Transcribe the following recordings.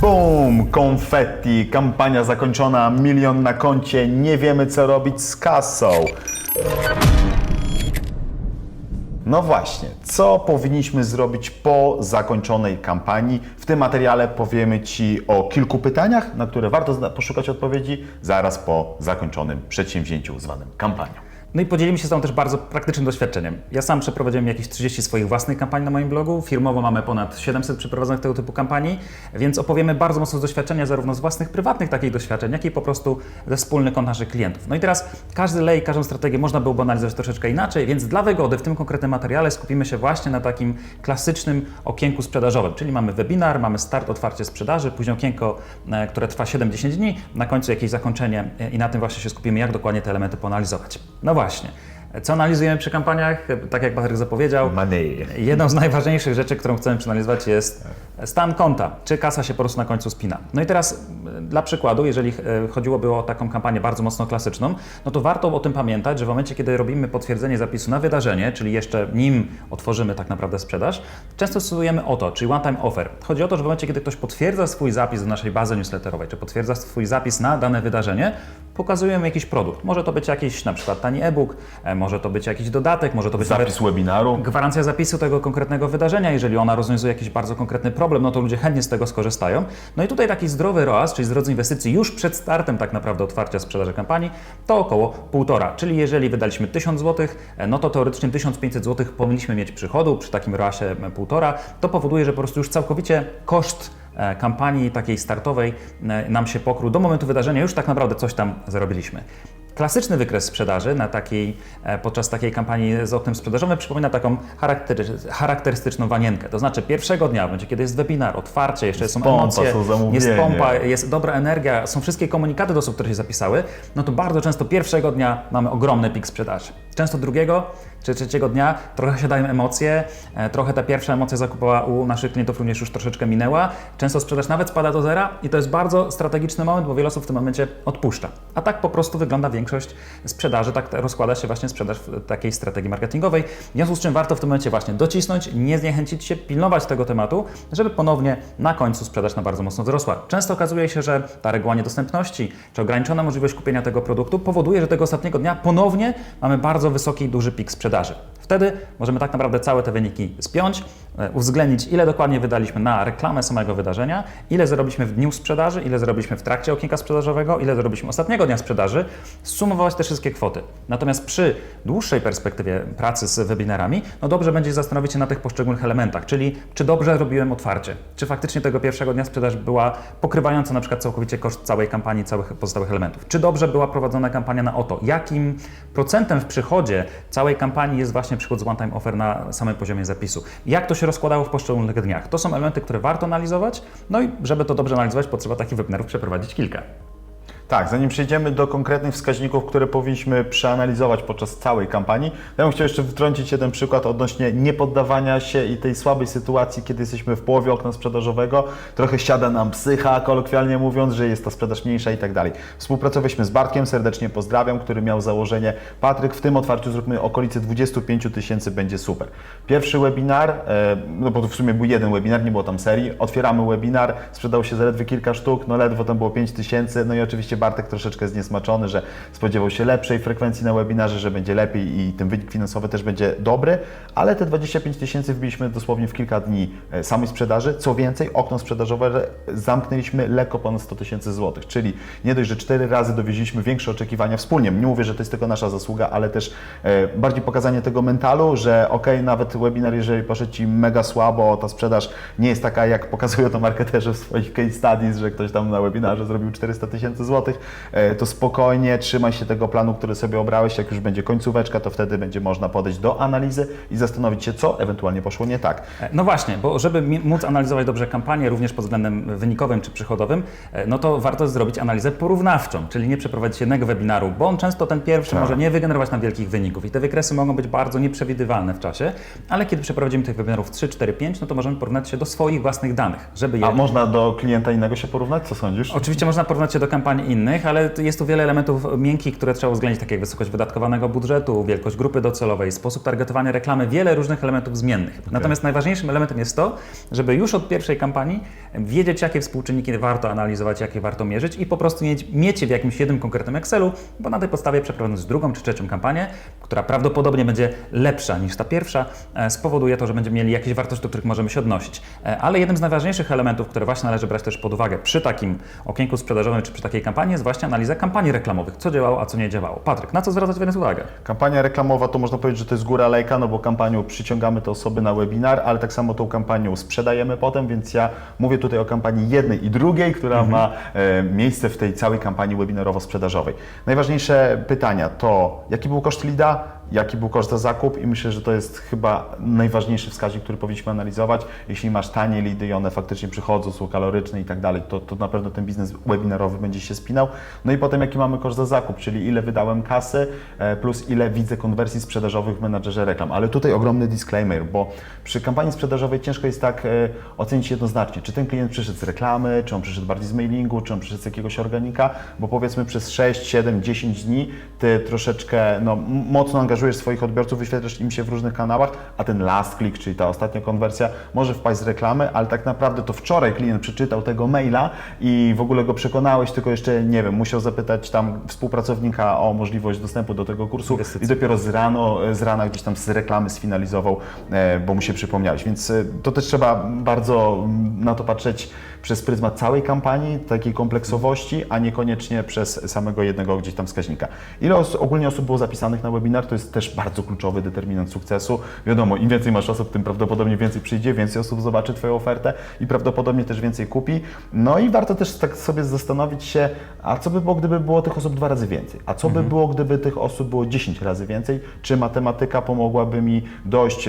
Boom! Konfetti, kampania zakończona, milion na koncie, nie wiemy co robić z kasą. No właśnie, co powinniśmy zrobić po zakończonej kampanii? W tym materiale powiemy Ci o kilku pytaniach, na które warto poszukać odpowiedzi zaraz po zakończonym przedsięwzięciu zwanym kampanią. No i podzielimy się z Tobą też bardzo praktycznym doświadczeniem. Ja sam przeprowadziłem jakieś 30 swoich własnych kampanii na moim blogu. Firmowo mamy ponad 700 przeprowadzonych tego typu kampanii, więc opowiemy bardzo mocno z doświadczenia, zarówno z własnych prywatnych takich doświadczeń, jak i po prostu ze wspólnych kont naszych klientów. No i teraz każdy lej, każdą strategię można byłoby analizować troszeczkę inaczej, więc dla wygody w tym konkretnym materiale skupimy się właśnie na takim klasycznym okienku sprzedażowym, czyli mamy webinar, mamy start, otwarcie sprzedaży, później okienko, e, które trwa 7-10 dni, na końcu jakieś zakończenie e, i na tym właśnie się skupimy, jak dokładnie te elementy poanalizować. No właśnie. Co analizujemy przy kampaniach? Tak jak Patryk zapowiedział, Money. jedną z najważniejszych rzeczy, którą chcemy przeanalizować jest stan konta, czy kasa się po prostu na końcu spina. No i teraz e, dla przykładu, jeżeli e, chodziłoby o taką kampanię bardzo mocno klasyczną, no to warto o tym pamiętać, że w momencie, kiedy robimy potwierdzenie zapisu na wydarzenie, czyli jeszcze nim otworzymy tak naprawdę sprzedaż, często stosujemy OTO, czyli one time offer. Chodzi o to, że w momencie, kiedy ktoś potwierdza swój zapis do naszej bazy newsletterowej, czy potwierdza swój zapis na dane wydarzenie, pokazujemy jakiś produkt. Może to być jakiś na przykład tani e-book, może to być jakiś dodatek, może to być Zapis webinaru. Gwarancja zapisu tego konkretnego wydarzenia, jeżeli ona rozwiązuje jakiś bardzo konkretny problem, no to ludzie chętnie z tego skorzystają. No i tutaj taki zdrowy ROAS, czyli zwrot z inwestycji już przed startem tak naprawdę otwarcia sprzedaży kampanii, to około półtora. Czyli jeżeli wydaliśmy 1000 zł, no to teoretycznie 1500 zł powinniśmy mieć przychodu przy takim ROASie półtora. To powoduje, że po prostu już całkowicie koszt e, kampanii takiej startowej e, nam się pokrył do momentu wydarzenia, już tak naprawdę coś tam zarobiliśmy. Klasyczny wykres sprzedaży na takiej, e, podczas takiej kampanii z oknem sprzedażowym przypomina taką charaktery- charakterystyczną wanienkę. To znaczy pierwszego dnia, momencie kiedy jest webinar, otwarcie, jeszcze są pompa, emocje, są jest pompa, jest dobra energia, są wszystkie komunikaty do osób, które się zapisały, no to bardzo często pierwszego dnia mamy ogromny pik sprzedaży. Często drugiego czy trzeciego dnia trochę się dają emocje, e, trochę ta pierwsza emocja zakupowa u naszych klientów również już troszeczkę minęła. Często sprzedaż nawet spada do zera i to jest bardzo strategiczny moment, bo wiele osób w tym momencie odpuszcza. A tak po prostu wygląda większość sprzedaży, tak rozkłada się właśnie sprzedaż w takiej strategii marketingowej. W związku z czym warto w tym momencie właśnie docisnąć, nie zniechęcić się, pilnować tego tematu, żeby ponownie na końcu sprzedaż na bardzo mocno wzrosła. Często okazuje się, że ta reguła niedostępności czy ograniczona możliwość kupienia tego produktu powoduje, że tego ostatniego dnia ponownie mamy bardzo wysoki, duży pik sprzedaży. Wtedy możemy tak naprawdę całe te wyniki spiąć, e, uwzględnić, ile dokładnie wydaliśmy na reklamę samego wydarzenia, ile zarobiliśmy w dniu sprzedaży, ile zarobiliśmy w trakcie okienka sprzedażowego, ile zarobiliśmy ostatniego dnia sprzedaży, sumować te wszystkie kwoty. Natomiast przy dłuższej perspektywie pracy z webinarami, no dobrze będzie zastanowić się na tych poszczególnych elementach, czyli czy dobrze robiłem otwarcie, czy faktycznie tego pierwszego dnia sprzedaż była pokrywająca na przykład całkowicie koszt całej kampanii, całych pozostałych elementów, czy dobrze była prowadzona kampania na oto, jakim procentem w przychodzie całej kampanii jest właśnie przychód z one time offer na samym poziomie zapisu, jak to się rozkładało w poszczególnych dniach. To są elementy, które warto analizować, no i żeby to dobrze analizować, potrzeba takich webinarów przeprowadzić kilka. Tak, zanim przejdziemy do konkretnych wskaźników, które powinniśmy przeanalizować podczas całej kampanii, ja bym chciał jeszcze wtrącić jeden przykład odnośnie niepoddawania się i tej słabej sytuacji, kiedy jesteśmy w połowie okna sprzedażowego. Trochę siada nam psycha, kolokwialnie mówiąc, że jest ta sprzedaż mniejsza i tak dalej. Współpracowaliśmy z Bartkiem, serdecznie pozdrawiam, który miał założenie Patryk, w tym otwarciu zróbmy okolice 25 tysięcy, będzie super. Pierwszy webinar, e, no bo to w sumie był jeden webinar, nie było tam serii, otwieramy webinar, sprzedał się zaledwie kilka sztuk, no ledwo tam było 5 tysięcy, no i oczywiście Bartek troszeczkę zniesmaczony, że spodziewał się lepszej frekwencji na webinarze, że będzie lepiej i ten wynik finansowy też będzie dobry, ale te 25 tysięcy wbiliśmy dosłownie w kilka dni e, samej sprzedaży. Co więcej, okno sprzedażowe zamknęliśmy lekko ponad 100 tysięcy złotych, czyli nie dość, że cztery razy dowieźliśmy większe oczekiwania wspólnie. Nie mówię, że to jest tylko nasza zasługa, ale też e, bardziej pokazanie tego mentalu, że ok, nawet webinar, jeżeli poszedł Ci mega słabo, ta sprzedaż nie jest taka, jak pokazują to marketerzy w swoich case studies, że ktoś tam na webinarze zrobił 400 tysięcy złotych, e, to spokojnie trzymaj się tego planu, który sobie obrałeś. Jak już będzie końcóweczka, to wtedy będzie można podejść do analizy i zastanowić się, co ewentualnie poszło nie tak. E, No właśnie, bo żeby móc analizować dobrze kampanię, również pod względem wynikowym czy przychodowym, e, no to warto zrobić analizę porównawczą, czyli nie przeprowadzić jednego webinaru, bo on często ten pierwszy Tak. może nie wygenerować nam wielkich wyników i te wykresy mogą być bardzo nieprzewidywalne w czasie, ale kiedy przeprowadzimy tych webinarów 3, 4, 5, no to możemy porównać się do swoich własnych danych, żeby je... A można do klienta innego się porównać? Co sądzisz? Oczywiście można porównać się do kampanii innych. Innych, ale jest tu wiele elementów miękkich, które trzeba uwzględnić, takie jak wysokość wydatkowanego budżetu, wielkość grupy docelowej, sposób targetowania reklamy, wiele różnych elementów zmiennych. Natomiast najważniejszym elementem jest to, żeby już od pierwszej kampanii wiedzieć, jakie współczynniki warto analizować, jakie warto mierzyć i po prostu mieć, mieć je w jakimś jednym konkretnym Excelu, bo na tej podstawie przeprowadząc drugą czy trzecią kampanię, która prawdopodobnie będzie lepsza niż ta pierwsza, e, spowoduje to, że będziemy mieli jakieś wartości, do których możemy się odnosić. E, Ale jednym z najważniejszych elementów, które właśnie należy brać też pod uwagę przy takim okienku sprzedażowym czy przy takiej kampanii jest właśnie analiza kampanii reklamowych, co działało, a co nie działało. Patryk, na co zwracać więc uwagę? Kampania reklamowa to można powiedzieć, że to jest góra lejka, no bo kampanią przyciągamy te osoby na webinar, ale tak samo tą kampanią sprzedajemy potem, więc ja mówię tutaj o kampanii jednej i drugiej, która ma e, miejsce w tej całej kampanii webinarowo-sprzedażowej. Najważniejsze pytania to, jaki był koszt leada, jaki był koszt za zakup i myślę, że to jest chyba najważniejszy wskaźnik, który powinniśmy analizować. Jeśli masz tanie lidy i one faktycznie przychodzą, są kaloryczne i tak dalej, to, to na pewno ten biznes webinarowy będzie się spinał. No i potem jaki mamy koszt za zakup, czyli ile wydałem kasy e, plus ile widzę konwersji sprzedażowych w menadżerze reklam. Ale tutaj ogromny disclaimer, bo przy kampanii sprzedażowej ciężko jest tak e, ocenić jednoznacznie, czy ten klient przyszedł z reklamy, czy on przyszedł bardziej z mailingu, czy on przyszedł z jakiegoś organika, bo powiedzmy przez 6, 7, 10 dni ty troszeczkę no, mocno angażujesz swoich odbiorców, wyświetlasz im się w różnych kanałach, a ten last click, czyli ta ostatnia konwersja może wpaść z reklamy, ale tak naprawdę to wczoraj klient przeczytał tego maila i w ogóle go przekonałeś, tylko jeszcze nie wiem, musiał zapytać tam współpracownika o możliwość dostępu do tego kursu i dopiero z, rano, z rana gdzieś tam z reklamy sfinalizował, e, bo mu się przypomniałeś. Więc e, to też trzeba bardzo mm, na to patrzeć przez pryzmat całej kampanii, takiej kompleksowości, a niekoniecznie przez samego jednego gdzieś tam wskaźnika. Ile os- ogólnie osób było zapisanych na webinar, to jest też bardzo kluczowy determinant sukcesu. Wiadomo, im więcej masz osób, tym prawdopodobnie więcej przyjdzie, więcej osób zobaczy Twoją ofertę i prawdopodobnie też więcej kupi. No i warto też tak sobie zastanowić się, a co by było, gdyby było tych osób dwa razy więcej? A co by było, gdyby tych osób było 10 razy więcej? Czy matematyka pomogłaby mi dojść,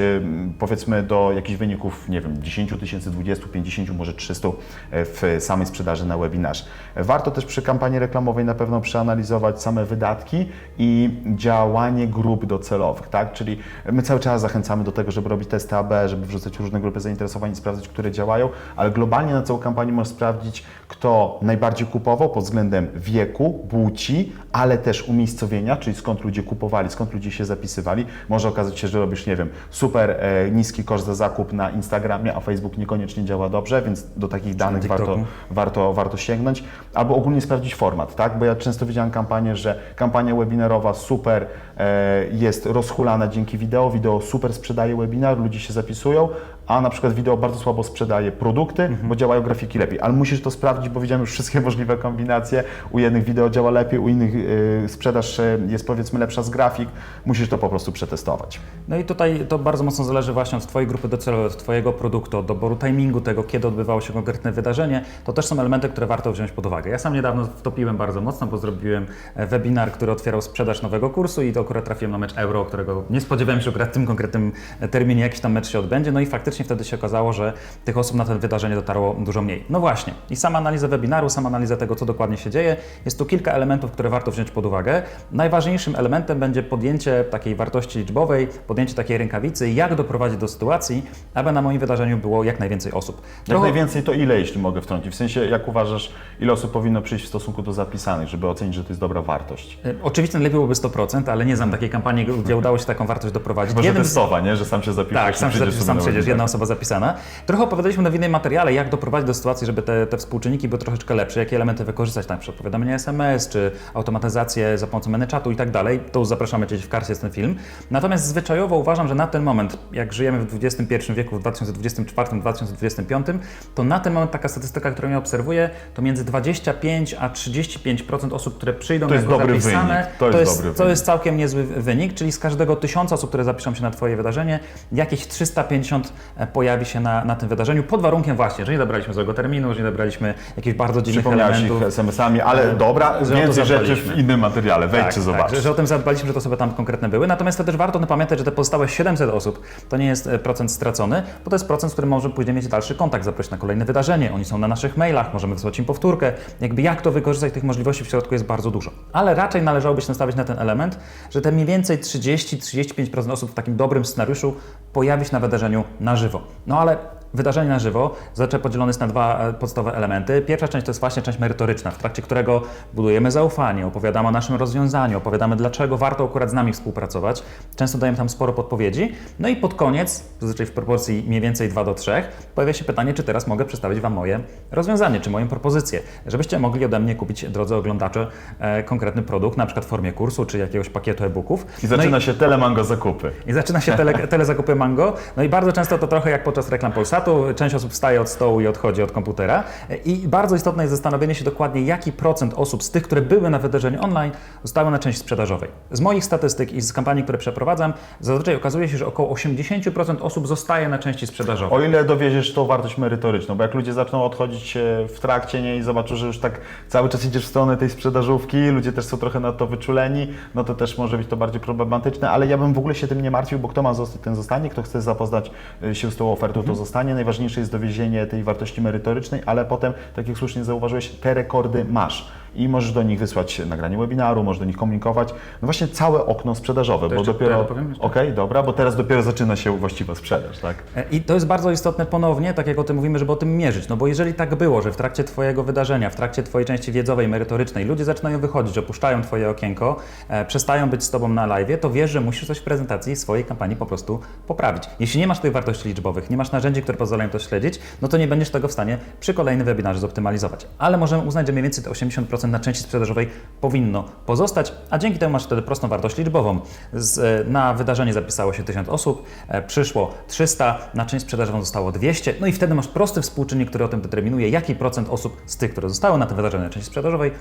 powiedzmy, do jakichś wyników, nie wiem, 10 tysięcy, 20, 50, może 300 w samej sprzedaży na webinarze? Warto też przy kampanii reklamowej na pewno przeanalizować same wydatki i działanie grup docelowych, tak? Czyli my cały czas zachęcamy do tego, żeby robić testy AB, żeby wrzucać różne grupy zainteresowań i sprawdzać, które działają, ale globalnie na całą kampanię możesz sprawdzić, kto najbardziej kupował pod względem wieku, płci, ale też umiejscowienia, czyli skąd ludzie kupowali, skąd ludzie się zapisywali. Może okazać się, że robisz, nie wiem, super e, niski koszt za zakup na Instagramie, a Facebook niekoniecznie działa dobrze, więc do takich danych warto, warto, warto sięgnąć. Albo ogólnie sprawdzić format, tak? Bo ja często widziałem kampanię, że kampania webinarowa super e, jest rozhulana dzięki wideo, wideo super sprzedaje webinar, ludzie się zapisują, a na przykład wideo bardzo słabo sprzedaje produkty, bo działają grafiki lepiej. Ale musisz to sprawdzić, bo widziałem już wszystkie możliwe kombinacje. U jednych wideo działa lepiej, u innych y, sprzedaż y, jest powiedzmy lepsza z grafik. Musisz to po prostu przetestować. No i tutaj to bardzo mocno zależy właśnie od Twojej grupy docelowej, od Twojego produktu, od doboru timingu tego, kiedy odbywało się konkretne wydarzenie. To też są elementy, które warto wziąć pod uwagę. Ja sam niedawno wtopiłem bardzo mocno, bo zrobiłem e, webinar, który otwierał sprzedaż nowego kursu i to akurat trafiłem na mecz Euro, którego nie spodziewałem się, akurat w tym konkretnym e, terminie jakiś tam mecz się odbędzie. No i faktycznie wtedy się okazało, że tych osób na to wydarzenie dotarło dużo mniej. No właśnie. I sama analiza webinaru, sama analiza tego, co dokładnie się dzieje. Jest tu kilka elementów, które warto wziąć pod uwagę. Najważniejszym elementem będzie podjęcie takiej wartości liczbowej, podjęcie takiej rękawicy, jak doprowadzić do sytuacji, aby na moim wydarzeniu było jak najwięcej osób. Jak Trochę- najwięcej to ile, jeśli mogę wtrącić? W sensie, jak uważasz, ile osób powinno przyjść w stosunku do zapisanych, żeby ocenić, że to jest dobra wartość? E, Oczywiście najlepiej byłoby 100%, ale nie znam takiej kampanii, gdzie udało się taką wartość doprowadzić. Chyba, że Jednym testowa, nie? Że sam się zapiszesz Tak, sam się przyjdziesz zapisz, sobie sam webinar. jedna osoba zapisana. Trochę opowiadaliśmy na w innym materiale, jak doprowadzić do sytuacji, żeby te, te współczynniki były troszeczkę lepsze, jakie elementy wykorzystać, na przykład powiadomienia SMS, czy automatyzację za pomocą ManyChatu i tak dalej. To już zapraszamy Cię w karcie jest ten film. Natomiast zwyczajowo uważam, że na ten moment, jak żyjemy w XXI wieku, w 2024-2025, to na ten moment taka statystyka, którą ja obserwuję, to między 25 a 35% osób, które przyjdą To jest jako dobry zapisane, wynik. To jest dobry to jest całkiem niezły wynik, czyli z każdego tysiąca osób, które zapiszą się na Twoje wydarzenie, jakieś 350 pojawi się na, na tym wydarzeniu, pod warunkiem właśnie, że nie dobraliśmy złego terminu, że nie dobraliśmy jakichś bardzo dziwnych elementów. ich SMS-ami, ale dobra, że więcej rzeczy w innym materiale. Wejdźcie, Tak, zobaczcie. tak, że, o tym zadbaliśmy, że to osoby tam konkretne były. Natomiast to też warto pamiętać, że te pozostałe 700 osób to nie jest e, procent stracony, bo to jest procent, z którym możemy później mieć dalszy kontakt, zaprosić na kolejne wydarzenie. Oni są na naszych mailach, możemy wysłać im powtórkę. Jakby jak to wykorzystać, tych możliwości w środku jest bardzo dużo. Ale raczej należałoby się nastawić na ten element, że te mniej więcej 30-35% osób w takim dobrym scenariuszu pojawi się na wydarzeniu na żywo. No ale wydarzenie na żywo zazwyczaj podzielone jest na dwa e, podstawowe elementy. Pierwsza część to jest właśnie część merytoryczna, w trakcie którego budujemy zaufanie, opowiadamy o naszym rozwiązaniu, opowiadamy dlaczego warto akurat z nami współpracować. Często dajemy tam sporo podpowiedzi. No i pod koniec, zazwyczaj w proporcji mniej więcej 2 do 3, pojawia się pytanie, czy teraz mogę przedstawić Wam moje rozwiązanie, czy moją propozycję, żebyście mogli ode mnie kupić, drodzy oglądacze, e, konkretny produkt, na przykład w formie kursu, czy jakiegoś pakietu e-booków. I No zaczyna się telemango zakupy. i zaczyna się tele, telezakupy Mango. No i bardzo często to trochę jak podczas reklam Polsatu. Część osób wstaje od stołu i odchodzi od komputera. I bardzo istotne jest zastanowienie się dokładnie, jaki procent osób z tych, które były na wydarzeniu online, zostały na części sprzedażowej. Z moich statystyk i z kampanii, które przeprowadzam, zazwyczaj okazuje się, że około 80% osób zostaje na części sprzedażowej. O ile dowieziesz tą wartość merytoryczną, bo jak ludzie zaczną odchodzić e, w trakcie nie i zobaczą, że już tak cały czas idziesz w stronę tej sprzedażówki, ludzie też są trochę na to wyczuleni, no to też może być to bardziej problematyczne, ale ja bym w ogóle się tym nie martwił, bo kto ma zostać, ten zostanie, kto chce zapoznać e, się z tą ofertą, to zostanie. Najważniejsze jest dowiezienie tej wartości merytorycznej, ale potem, tak jak słusznie zauważyłeś, te rekordy masz. I możesz do nich wysłać nagranie webinaru, możesz do nich komunikować. No właśnie całe okno sprzedażowe, bo to dopiero. dopowiem jeszcze? Okej, dobra, bo teraz dopiero zaczyna się właściwa sprzedaż, tak? E, I to jest bardzo istotne ponownie, tak jak o tym mówimy, żeby o tym mierzyć. No bo jeżeli tak było, że w trakcie Twojego wydarzenia, w trakcie Twojej części wiedzowej, merytorycznej, ludzie zaczynają wychodzić, opuszczają Twoje okienko, e, przestają być z Tobą na live, to wiesz, że musisz coś w prezentacji swojej kampanii po prostu poprawić. Jeśli nie masz tych wartości liczbowych, nie masz narzędzi, które pozwalają to śledzić, no to nie będziesz tego w stanie przy kolejnym webinarze zoptymalizować. Ale możemy uznać, że mniej więcej te 80% na części sprzedażowej powinno pozostać, a dzięki temu masz wtedy prostą wartość liczbową. Z, e, na wydarzenie zapisało się 1000 osób, e, przyszło 300, na część sprzedażową zostało 200, no i wtedy masz prosty współczynnik, który o tym determinuje, jaki procent osób z tych, które zostały na tym wydarzeniu na części sprzedażowej,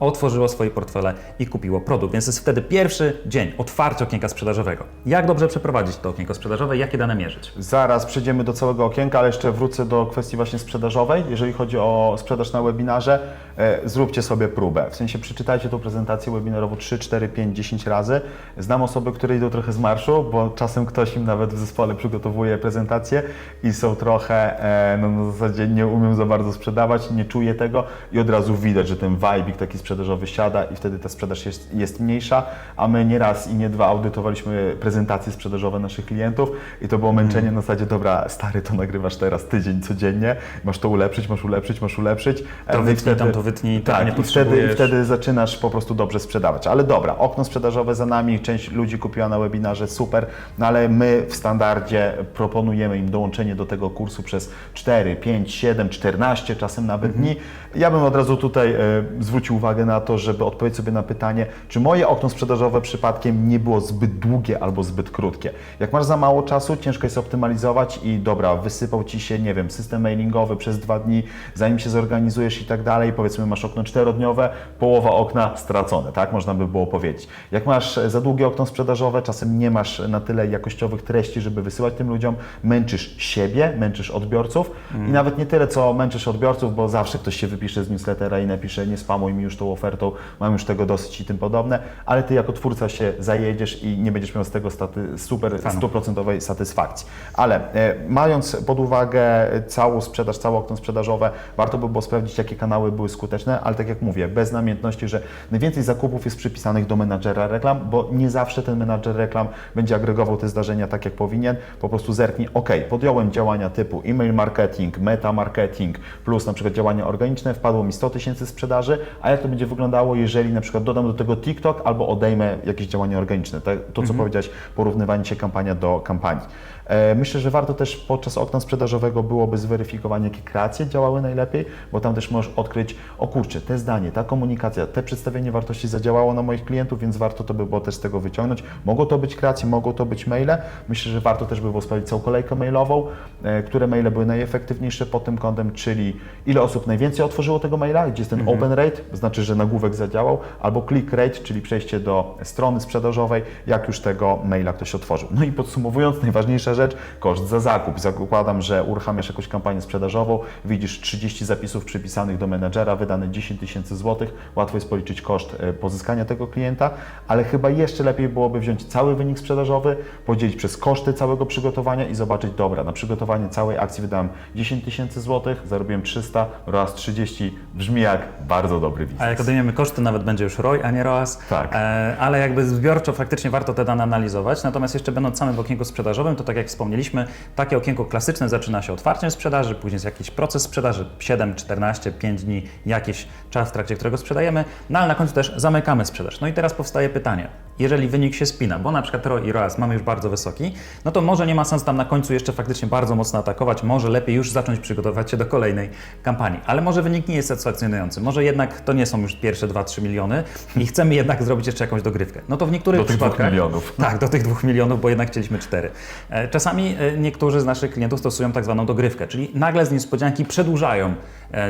otworzyło swoje portfele i kupiło produkt. Więc jest wtedy pierwszy dzień, otwarcie okienka sprzedażowego. Jak dobrze przeprowadzić to okienko sprzedażowe, jakie dane mierzyć? Zaraz przejdziemy do całego okienka, ale jeszcze wrócę do kwestii właśnie sprzedażowej. Jeżeli chodzi o sprzedaż na webinarze, e, zróbcie sobie próbę. W sensie przeczytajcie tą prezentację webinarową 3, 4, 5, 10 razy. Znam osoby, które idą trochę z marszu, bo czasem ktoś im nawet w zespole przygotowuje prezentację i są trochę, e, no na zasadzie nie umią za bardzo sprzedawać, nie czuje tego i od razu widać, że ten vibe taki sprzedażowy siada i wtedy ta sprzedaż jest, jest mniejsza, a my nie raz i nie dwa audytowaliśmy prezentacje sprzedażowe naszych klientów i to było męczenie na zasadzie, dobra, stary, to nagrywasz teraz tydzień codziennie, masz to ulepszyć, masz ulepszyć, masz ulepszyć. To E, no i wytnij, tam to wytnij, tak, nie i wtedy, i wtedy zaczynasz po prostu dobrze sprzedawać. Ale dobra, okno sprzedażowe za nami, część ludzi kupiła na webinarze, super, no ale my w standardzie proponujemy im dołączenie do tego kursu przez 4, 5, 7, 14 czasem nawet Mhm. dni. Ja bym od razu tutaj e, zwrócił uwagę na to, żeby odpowiedzieć sobie na pytanie, czy moje okno sprzedażowe przypadkiem nie było zbyt długie albo zbyt krótkie. Jak masz za mało czasu, ciężko jest optymalizować i dobra, wysypał Ci się, nie wiem, system mailingowy przez dwa dni, zanim się zorganizujesz i tak dalej, powiedzmy masz okno czterodniowe, połowa okna stracone, tak można by było powiedzieć. Jak masz za długie okno sprzedażowe, czasem nie masz na tyle jakościowych treści, żeby wysyłać tym ludziom, męczysz siebie, męczysz odbiorców i nawet nie tyle, co męczysz odbiorców, bo zawsze ktoś się wypisze z newslettera i napisze, nie spamuj mi już tą ofertą, mam już tego dosyć i tym podobne, ale Ty jako twórca się zajedziesz i nie będziesz miał z tego staty, super Fanu. stuprocentowej satysfakcji. Ale e, mając pod uwagę całą sprzedaż, całe okno sprzedażowe, warto by było sprawdzić, jakie kanały były skuteczne, ale tak jak mówię, bez namiętności, że najwięcej zakupów jest przypisanych do menadżera reklam, bo nie zawsze ten menadżer reklam będzie agregował te zdarzenia tak, jak powinien. Po prostu zerknij, ok, podjąłem działania typu e-mail marketing, meta marketing, plus na przykład działania organiczne, wpadło mi 100 tysięcy sprzedaży, a jak to będzie wyglądało, jeżeli na przykład dodam do tego TikTok albo odejmę jakieś działania organiczne. To, to co powiedziałeś, porównywanie się kampania do kampanii. E, Myślę, że warto też podczas okna sprzedażowego byłoby zweryfikowanie, jakie kreacje działały najlepiej, bo tam też możesz odkryć, o kurczę, te zdanie, ta komunikacja, te przedstawienie wartości zadziałało na moich klientów, więc warto to by było też z tego wyciągnąć. Mogą to być kreacje, mogą to być maile. Myślę, że warto też by było sprawdzić całą kolejkę mailową, e, które maile były najefektywniejsze pod tym kątem, czyli ile osób najwięcej otworzyło tego maila, gdzie jest ten open rate, znaczy, że nagłówek zadziałał, albo click rate, czyli przejście do strony sprzedażowej, jak już tego maila ktoś otworzył. No i podsumowując, najważniejsza rzecz, koszt za zakup. Zakładam, że uruchamiasz jakąś kampanię sprzedażową, widzisz 30 zapisów przypisanych do menedżera, wydane 10 tysięcy złotych, łatwo jest policzyć koszt e, pozyskania tego klienta, ale chyba jeszcze lepiej byłoby wziąć cały wynik sprzedażowy, podzielić przez koszty całego przygotowania i zobaczyć, dobra, na przygotowanie całej akcji wydałem 10 tysięcy złotych, zarobiłem 300 oraz 30, brzmi jak bardzo dobry biznes. A jak odejmiemy koszty, nawet będzie już ROI, a nie ROAS. Tak. E, ale jakby zbiorczo faktycznie warto te dane analizować. Natomiast jeszcze będąc samym w okienku sprzedażowym, to tak jak wspomnieliśmy, takie okienko klasyczne zaczyna się otwarciem sprzedaży, później jest jakiś proces sprzedaży, 7, 14, 5 dni, jakiś czas, w trakcie którego sprzedajemy, no ale na końcu też zamykamy sprzedaż. No i teraz powstaje pytanie, jeżeli wynik się spina, bo na przykład ROI i ROAS mamy już bardzo wysoki, no to może nie ma sensu tam na końcu jeszcze faktycznie bardzo mocno atakować, może lepiej już zacząć przygotować się do kolejnej kampanii, ale może wynik nie jest satysfakcjonujący, może jednak to nie są już pierwsze 2-3 miliony i chcemy jednak zrobić jeszcze jakąś dogrywkę. No to w niektórych Do tych dwóch przypadkach... milionów. Tak, do tych dwóch milionów, bo jednak chcieliśmy cztery. E, Czasami e, niektórzy z naszych klientów stosują tak zwaną dogrywkę, czyli nagle z niespodzianki przedłużają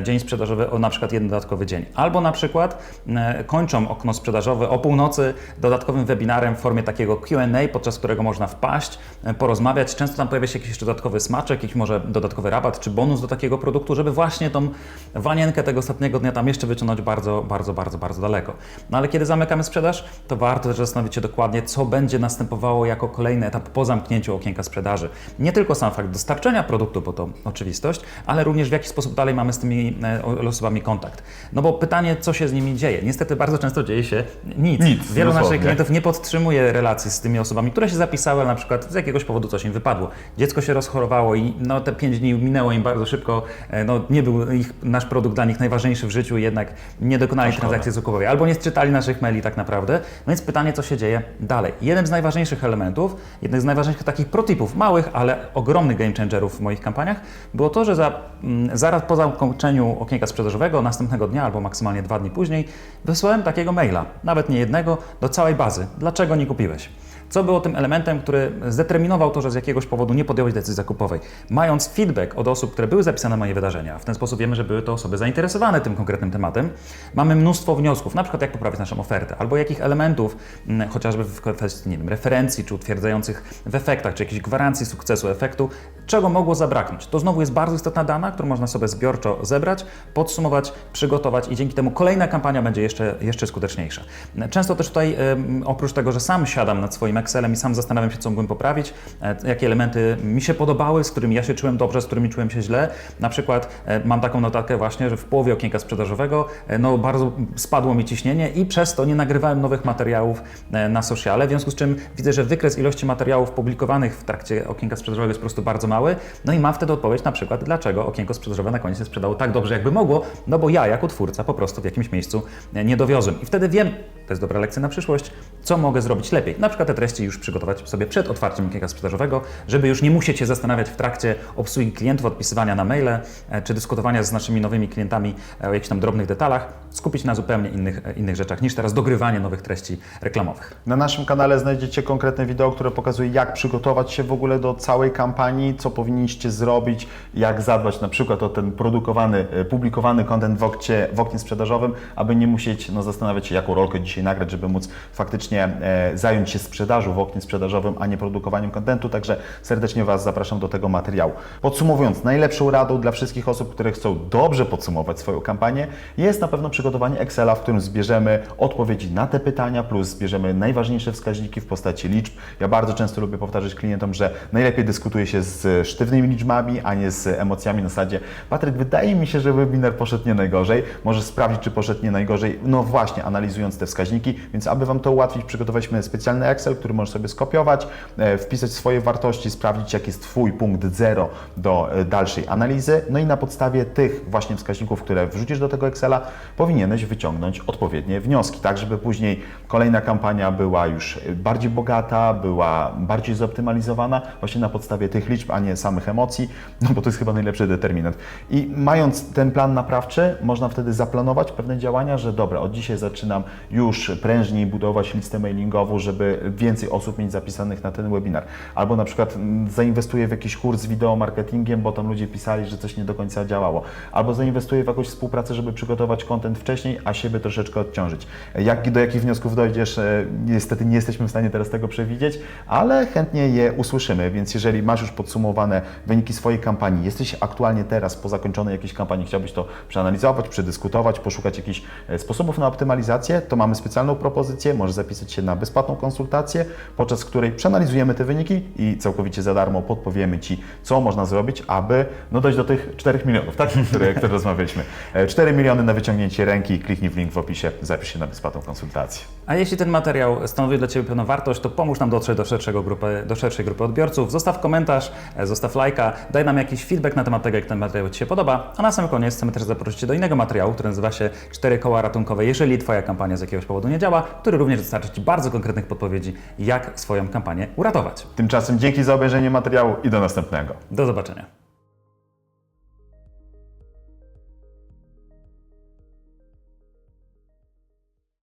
dzień sprzedażowy o na przykład jeden dodatkowy dzień. Albo na przykład e, kończą okno sprzedażowe o północy dodatkowym webinarem w formie takiego Q&A, podczas którego można wpaść, e, porozmawiać. Często tam pojawia się jakiś dodatkowy smaczek, jakiś może dodatkowy rabat czy bonus do takiego produktu, żeby właśnie tą wanienkę tego ostatniego dnia tam jeszcze wyciągnąć bardzo, bardzo, bardzo, bardzo daleko. No ale kiedy zamykamy sprzedaż, to warto też zastanowić się dokładnie, co będzie następowało jako kolejny etap po zamknięciu okienka sprzedaży. Nie tylko sam fakt dostarczenia produktu, bo to oczywistość, ale również w jaki sposób dalej mamy z tymi e, osobami kontakt. No bo pytanie, co się z nimi dzieje? Niestety bardzo często dzieje się nic. Nic, Wielu dosłownie. naszych klientów nie podtrzymuje relacji z tymi osobami, które się zapisały, ale na przykład z jakiegoś powodu coś im wypadło. Dziecko się rozchorowało i no, te pięć dni minęło im bardzo szybko. E, No, nie był ich, nasz produkt dla nich najważniejszy w życiu jednak nie dokonali transakcji zakupowej albo nie czytali naszych maili tak naprawdę. No więc pytanie, co się dzieje dalej. Jeden z najważniejszych elementów, jeden z najważniejszych takich protipów, małych, ale ogromnych game changerów w moich kampaniach, było to, że za, mm, zaraz po okienka sprzedażowego, następnego dnia albo maksymalnie dwa dni później, wysłałem takiego maila, nawet nie jednego, do całej bazy. Dlaczego nie kupiłeś? Co było tym elementem, który zdeterminował to, że z jakiegoś powodu nie podjąłeś decyzji zakupowej? Mając feedback od osób, które były zapisane na moje wydarzenia, w ten sposób wiemy, że były to osoby zainteresowane tym konkretnym tematem, mamy mnóstwo wniosków, na przykład jak poprawić naszą ofertę, albo jakich elementów, mm, chociażby w kwestii nie wiem, referencji, czy utwierdzających w efektach, czy jakiejś gwarancji sukcesu efektu, czego mogło zabraknąć. To znowu jest bardzo istotna dana, którą można sobie zbiorczo zebrać, podsumować, przygotować i dzięki temu kolejna kampania będzie jeszcze, jeszcze skuteczniejsza. Często też tutaj, oprócz tego, że sam siadam nad swoim Excelem i sam zastanawiam się, co mógłbym poprawić, e, jakie elementy mi się podobały, z którymi ja się czułem dobrze, z którymi czułem się źle. Na przykład e, mam taką notatkę właśnie, że w połowie okienka sprzedażowego e, no, bardzo spadło mi ciśnienie i przez to nie nagrywałem nowych materiałów na sociale, w związku z czym widzę, że wykres ilości materiałów publikowanych w trakcie okienka sprzedażowego jest po prostu bardzo mały. No i mam wtedy odpowiedź na przykład, dlaczego okienko sprzedażowe na koniec nie sprzedało tak dobrze, jakby mogło, no bo ja jako twórca po prostu w jakimś miejscu nie dowiozłem. I wtedy wiem, to jest dobra lekcja na przyszłość, co mogę zrobić lepiej. Na przykład te treści już przygotować sobie przed otwarciem okienka sprzedażowego, żeby już nie musieć się zastanawiać w trakcie obsługi klientów, odpisywania na maile, e, czy dyskutowania z naszymi nowymi klientami e, o jakichś tam drobnych detalach, skupić na zupełnie innych, e, innych rzeczach niż teraz dogrywanie nowych treści reklamowych. Na naszym kanale znajdziecie konkretne wideo, które pokazuje, jak przygotować się w ogóle do całej kampanii, co powinniście zrobić, jak zadbać na przykład o ten produkowany, publikowany content w, okcie, w oknie sprzedażowym, aby nie musieć no, zastanawiać się, jaką rolkę dzisiaj nagrać, żeby móc faktycznie e, zająć się sprzedażą w oknie sprzedażowym, a nie produkowaniem kontentu. Także serdecznie Was zapraszam do tego materiału. Podsumowując, najlepszą radą dla wszystkich osób, które chcą dobrze podsumować swoją kampanię, jest na pewno przygotowanie Excela, w którym zbierzemy odpowiedzi na te pytania, plus zbierzemy najważniejsze wskaźniki w postaci liczb. Ja bardzo często lubię powtarzać klientom, że najlepiej dyskutuje się z sztywnymi liczbami, a nie z emocjami na zasadzie Patryk, wydaje mi się, że webinar poszedł nie najgorzej. Możesz sprawdzić, czy poszedł nie najgorzej. No właśnie, analizując te wskaźniki, więc aby Wam to ułatwić, przygotowaliśmy specjalny Excel, który możesz sobie skopiować, e, wpisać swoje wartości, sprawdzić, jaki jest Twój punkt zero do e, dalszej analizy. No i na podstawie tych właśnie wskaźników, które wrzucisz do tego Excela, powinieneś wyciągnąć odpowiednie wnioski, tak żeby później kolejna kampania była już bardziej bogata, była bardziej zoptymalizowana właśnie na podstawie tych liczb, a nie samych emocji, no bo to jest chyba najlepszy determinant. I mając ten plan naprawczy, można wtedy zaplanować pewne działania, że dobra, od dzisiaj zaczynam już prężniej budować listę mailingową, żeby więcej osób mieć zapisanych na ten webinar. Albo na przykład zainwestuję w jakiś kurs z wideomarketingiem, bo tam ludzie pisali, że coś nie do końca działało. Albo zainwestuję w jakąś współpracę, żeby przygotować kontent wcześniej, a siebie troszeczkę odciążyć. Jak do jakich wniosków dojdziesz, e, niestety nie jesteśmy w stanie teraz tego przewidzieć, ale chętnie je usłyszymy, więc jeżeli masz już podsumowane wyniki swojej kampanii, jesteś aktualnie teraz po zakończonej jakiejś kampanii, chciałbyś to przeanalizować, przedyskutować, poszukać jakichś e, sposobów na optymalizację, to mamy specjalnie specjalną propozycję, możesz zapisać się na bezpłatną konsultację, podczas której przeanalizujemy te wyniki i całkowicie za darmo podpowiemy Ci, co można zrobić, aby no, dojść do tych 4 milionów, tak, które, które rozmawialiśmy. E, 4 miliony na wyciągnięcie ręki, kliknij w link w opisie, zapisz się na bezpłatną konsultację. A jeśli ten materiał stanowi dla Ciebie pewną wartość, to pomóż nam dotrzeć do, szerszego grupy, do szerszej grupy odbiorców. Zostaw komentarz, e, zostaw lajka, daj nam jakiś feedback na temat tego, jak ten materiał Ci się podoba. A na sam koniec chcemy też zaprosić Cię do innego materiału, który nazywa się Cztery koła ratunkowe, jeżeli Twoja kampania z jakiegoś powodu nie działa, który również dostarczy Ci bardzo konkretnych podpowiedzi, jak swoją kampanię uratować. Tymczasem dzięki za obejrzenie materiału i do następnego. Do zobaczenia.